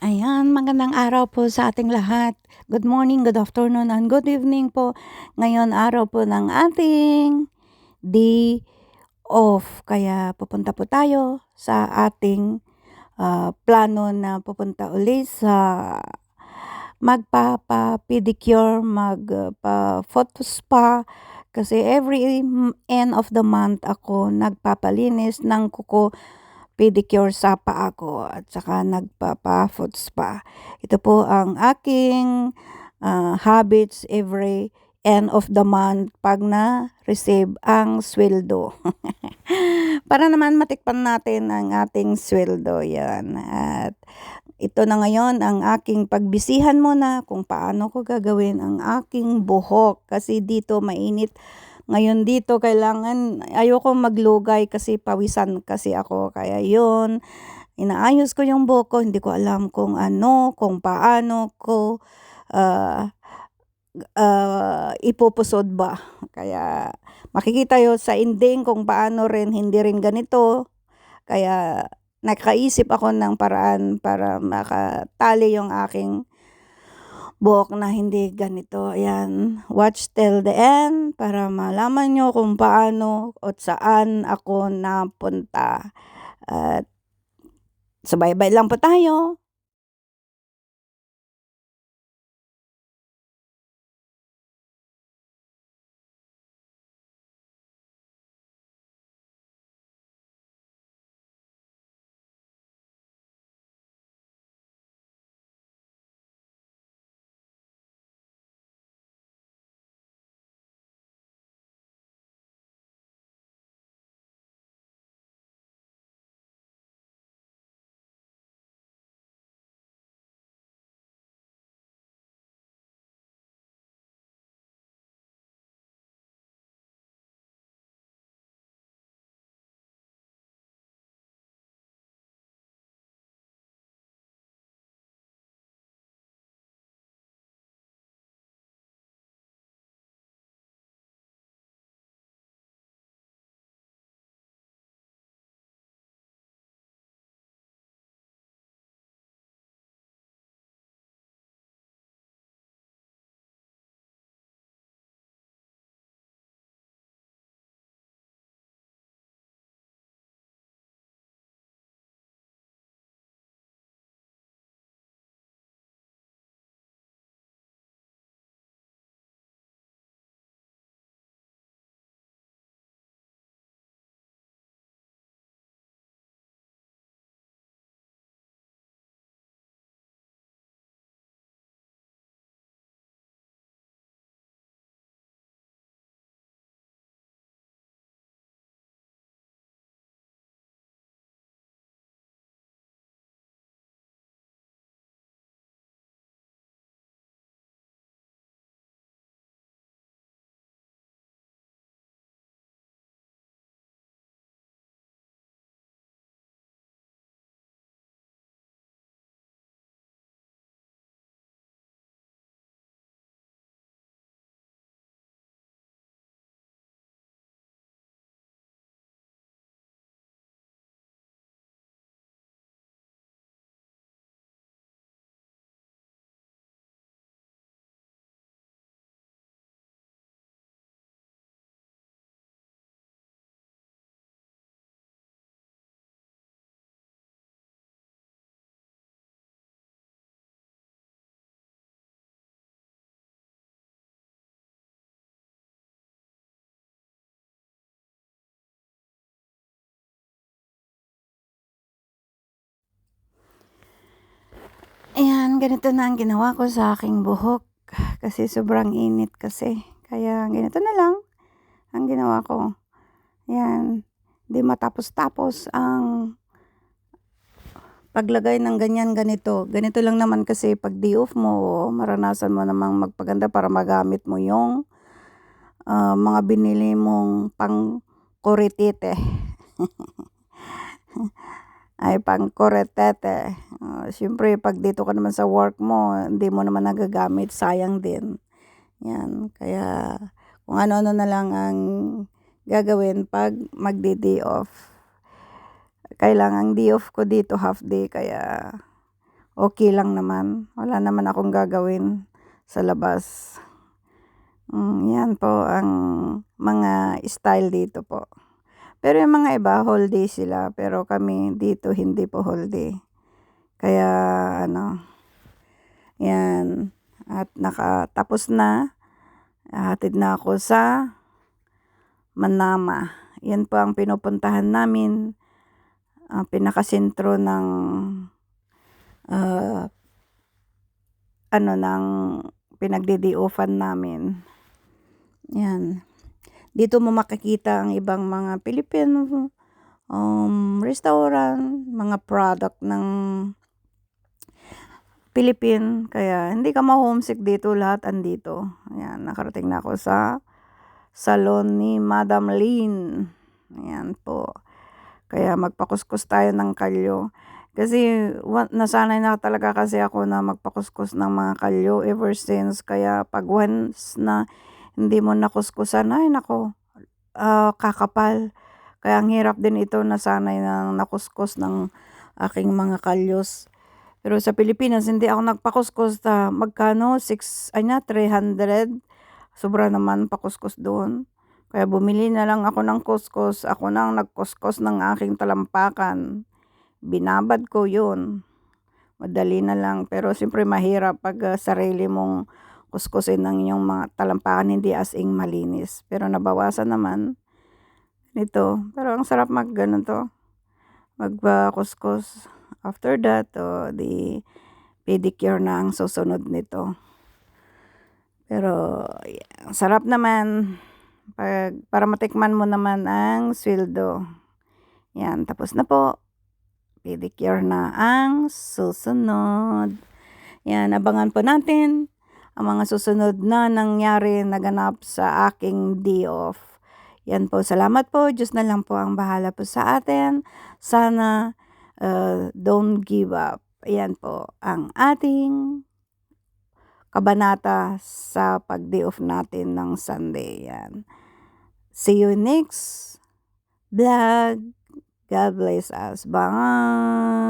Ayan, magandang araw po sa ating lahat. Good morning, good afternoon, and good evening po. Ngayon, araw po ng ating day off. Kaya pupunta po tayo sa ating uh, plano na pupunta uli sa magpapa-pedicure, magpa-photo spa. Kasi every end of the month ako nagpapalinis ng kuko pedicure sa paa ko at saka nagpapa-foot spa. Ito po ang aking uh, habits every end of the month pag na-receive ang sweldo. Para naman matikpan natin ang ating sweldo yan. At ito na ngayon ang aking pagbisihan muna kung paano ko gagawin ang aking buhok kasi dito mainit ngayon dito kailangan ayoko maglugay kasi pawisan kasi ako. Kaya yun inaayos ko yung buhok ko hindi ko alam kung ano kung paano ko uh, uh, ipupusod ba. Kaya makikita yo sa ending kung paano rin hindi rin ganito. Kaya nakaisip ako ng paraan para makatali yung aking buhok na hindi ganito. Ayan, watch till the end para malaman nyo kung paano at saan ako napunta. At sabay-bay lang po tayo. Ganito na ang ginawa ko sa aking buhok. Kasi sobrang init kasi. Kaya ganito na lang ang ginawa ko. Ayan, di matapos-tapos ang paglagay ng ganyan ganito. Ganito lang naman kasi pag di off mo, maranasan mo namang magpaganda para magamit mo yung uh, mga binili mong pang kuritite. ay pang kuretete. Uh, Siyempre, pag dito ka naman sa work mo, hindi mo naman nagagamit, sayang din. Yan, kaya kung ano-ano na lang ang gagawin pag magdi-day off. Kailangan day off ko dito half day, kaya okey lang naman. Wala naman akong gagawin sa labas. Hmm, 'yan po ang mga style dito po. Pero yung mga iba whole day sila, pero kami dito hindi po whole day. Kaya ano, 'yan at nakatapos na. Hahatid na ako sa Manama. 'Yan po ang pinupuntahan namin, ang pinakasentro ng, ah, ano ng pinagde-day-off-an namin. 'Yan. Dito mo makikita ang ibang mga Filipino, um, restaurant, mga product ng Philippine. Kaya hindi ka ma-homesick dito, lahat andito. Ayan, nakarating na ako sa salon ni Madam Lynn. Ayan po. Kaya magpakuskus tayo ng kalyo. Kasi nasanay na talaga kasi ako na magpakuskus ng mga kalyo ever since. Kaya pag once na hindi mo nakuskusan, ay naku, ah, kakapal. Kaya ang hirap din ito nasanay ng nakuskus ng aking mga kalyos. Pero sa Pilipinas hindi ako nagpakuskus ta magkano 6 ay na 300. Sobra naman pakuskus doon. Kaya bumili na lang ako ng kuskus. Ako na ang nagkuskus ng aking talampakan. Binabad ko 'yun. Madali na lang pero siyempre mahirap pag uh, sarili mong kuskusin ng iyong mga talampakan hindi as in malinis. Pero nabawasan naman nito. Pero ang sarap mag ano to, magpakuskus. After that, oh, di pedicure na ang susunod nito. Pero ang sarap naman pag para matikman mo naman ang sweldo. 'Yan, tapos na po. Pedicure na ang susunod. 'Yan, abangan po natin ang mga susunod na nangyari naganap sa aking day off. 'Yan po, salamat po. Diyos na lang po ang bahala po sa atin. Sana uh, don't give up. Ayan po ang ating kabanata sa pag-day off natin ng Sunday. Yan. See you next vlog. God bless us. Bye!